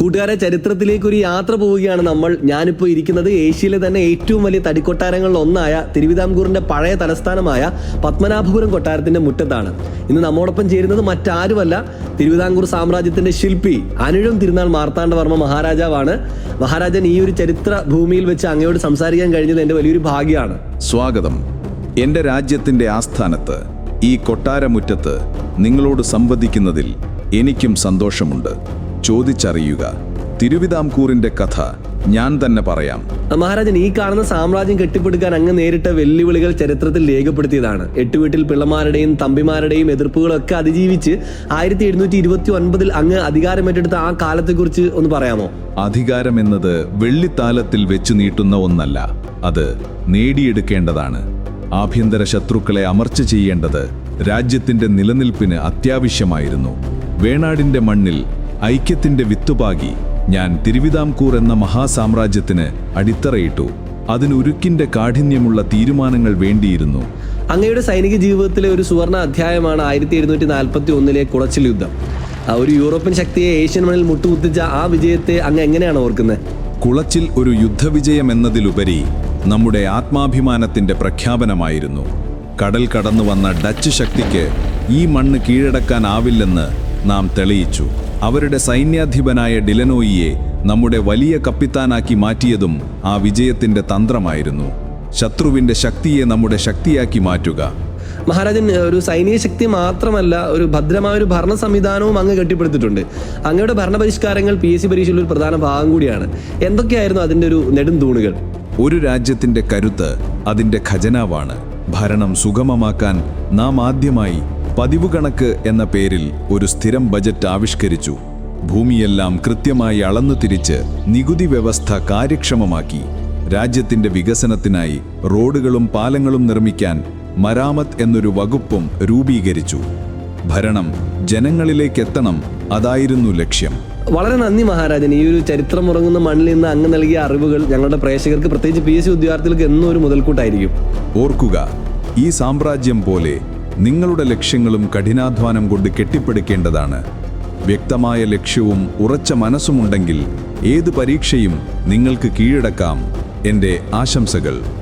കൂട്ടുകാരെ ചരിത്രത്തിലേക്ക് ഒരു യാത്ര പോവുകയാണ് നമ്മൾ. ഞാനിപ്പോൾ ഇരിക്കുന്നത് ഏഷ്യയിലെ തന്നെ ഏറ്റവും വലിയ തടിക്കൊട്ടാരങ്ങളിൽ ഒന്നായ തിരുവിതാംകൂറിന്റെ പഴയ തലസ്ഥാനമായ പത്മനാഭപുരം കൊട്ടാരത്തിന്റെ മുറ്റത്താണ്. ഇന്ന് നമ്മോടൊപ്പം ചേരുന്നത് മറ്റാരുമല്ല തിരുവിതാംകൂർ സാമ്രാജ്യത്തിന്റെ ശില്പി അനുഴം തിരുനാൾ മാർത്താണ്ഡവർമ്മ മഹാരാജാവാണ്. മഹാരാജൻ ഈ ഒരു ചരിത്ര ഭൂമിയിൽ വെച്ച് അങ്ങയോട് സംസാരിക്കാൻ കഴിഞ്ഞത് എന്റെ വലിയൊരു ഭാഗ്യമാണ്. സ്വാഗതം. എന്റെ രാജ്യത്തിന്റെ ആസ്ഥാനത്ത് ഈ കൊട്ടാരമുറ്റത്ത് നിങ്ങളോട് സംവദിക്കുന്നതിൽ എനിക്കും സന്തോഷമുണ്ട്. ചോദിച്ചറിയുക. തിരുവിതാംകൂറിന്റെ കഥ ഞാൻ തന്നെ പറയാം. മഹാരാജൻ ഈ കാണുന്ന സാമ്രാജ്യം കെട്ടിപ്പടുക്കാൻ അങ്ങ് നേരിട്ട വെല്ലുവിളികൾ ചരിത്രത്തിൽ രേഖപ്പെടുത്തിയതാണ്. എട്ടുവീട്ടിൽ പിള്ളമാരുടെയും തമ്പിമാരുടെയും എതിർപ്പുകളൊക്കെ അതിജീവിച്ച് ആയിരത്തി എഴുന്നൂറ്റി ഇരുപത്തി ഒൻപതിൽ അങ്ങ് അധികാരമേറ്റെടുത്ത ആ കാലത്തെക്കുറിച്ച് ഒന്ന് പറയാമോ? അധികാരം എന്നത് വെള്ളിത്താലത്തിൽ വെച്ചു നീട്ടുന്ന ഒന്നല്ല അത് നേടിയെടുക്കേണ്ടതാണ്. ആഭ്യന്തര ശത്രുക്കളെ അമർച്ച ചെയ്യേണ്ടത് രാജ്യത്തിന്റെ നിലനിൽപ്പിന് അത്യാവശ്യമായിരുന്നു. വേണാടിന്റെ മണ്ണിൽ ഐക്യത്തിന്റെ വിത്തുപാകി ഞാൻ തിരുവിതാംകൂർ എന്ന മഹാസാമ്രാജ്യത്തിന് അടിത്തറയിട്ടു. അതിനുരുക്കിന്റെ കാഠിന്യമുള്ള തീരുമാനങ്ങൾ വേണ്ടിയിരുന്നു. അങ്ങയുടെ സൈനിക ജീവിതത്തിലെ ഒരു സുവർണ അധ്യായമാണ് ആയിരത്തി എഴുന്നൂറ്റി നാൽപ്പത്തി ഒന്നിലെ കുളച്ചിൽ യുദ്ധം. ഒരു യൂറോപ്യൻ ശക്തിയെ ഏഷ്യൻ മണ്ണിൽ മുട്ടുകുത്തിച്ച ആ വിജയത്തെ അങ്ങ് എങ്ങനെയാണ് ഓർക്കുന്നത് കുളച്ചിൽ ഒരു യുദ്ധവിജയം എന്നതിലുപരി നമ്മുടെ ആത്മാഭിമാനത്തിന്റെ പ്രഖ്യാപനമായിരുന്നു. കടൽ കടന്നു വന്ന ഡച്ച് ശക്തിക്ക് ഈ മണ്ണ് കീഴടക്കാനാവില്ലെന്ന് നാം തെളിയിച്ചു. അവരുടെ സൈന്യാധിപനായ ഡിലനോയിയെ നമ്മുടെ വലിയ കപ്പിത്താനാക്കി മാറ്റിയതും ആ വിജയത്തിന്റെ തന്ത്രമായിരുന്നു. ശത്രുവിന്റെ ശക്തിയെ നമ്മുടെ ശക്തിയാക്കി മാറ്റുക. മഹാരാജൻ ഒരു സൈനിക ശക്തി മാത്രമല്ല ഒരു ഭദ്രമായ ഒരു ഭരണ സംവിധാനവും അങ്ങ് കെട്ടിപ്പടുത്തിട്ടുണ്ട്. അങ്ങയുടെ ഭരണപരിഷ്കാരങ്ങൾ പി എസ് സി പരീക്ഷയിൽ ഒരു പ്രധാന ഭാഗം കൂടിയാണ്. എന്തൊക്കെയായിരുന്നു അതിന്റെ ഒരു നെടും തൂണുകൾ ഒരു രാജ്യത്തിന്റെ കരുത്ത് അതിന്റെ ഖജനാവാണ്. ഭരണം സുഗമമാക്കാൻ നാം ആദ്യമായി പതിവ് കണക്ക് എന്ന പേരിൽ ഒരു സ്ഥിരം ബജറ്റ് ആവിഷ്കരിച്ചു. ഭൂമിയെല്ലാം കൃത്യമായി അളന്നു തിരിച്ച് നികുതി വ്യവസ്ഥ കാര്യക്ഷമമാക്കി. രാജ്യത്തിന്റെ വികസനത്തിനായി റോഡുകളും പാലങ്ങളും നിർമ്മിക്കാൻ മരാമത്ത് എന്നൊരു വകുപ്പും രൂപീകരിച്ചു. ഭരണം ജനങ്ങളിലേക്ക് എത്തണം അതായിരുന്നു ലക്ഷ്യം. വളരെ നന്ദി മഹാരാജൻ. ഈ ഒരു ചരിത്രം ഉറങ്ങുന്ന മണ്ണിൽ നിന്ന് അങ്ങ് നൽകിയ അറിവുകൾ ഞങ്ങളുടെ പ്രേക്ഷകർക്ക് പ്രത്യേകിച്ച് പി. എസ്. സി. ഉദ്യോഗാർത്ഥികൾക്ക് എന്നും ഒരു മുതൽക്കൂട്ടായിരിക്കും. ഓർക്കുക ഈ സാമ്രാജ്യം പോലെ നിങ്ങളുടെ ലക്ഷ്യങ്ങളും കഠിനാധ്വാനം കൊണ്ട് കെട്ടിപ്പടുക്കേണ്ടതാണ്. വ്യക്തമായ ലക്ഷ്യവും ഉറച്ച മനസ്സുമുണ്ടെങ്കിൽ ഏത് പരീക്ഷയും നിങ്ങൾക്ക് കീഴടക്കാം. എന്റെ ആശംസകൾ.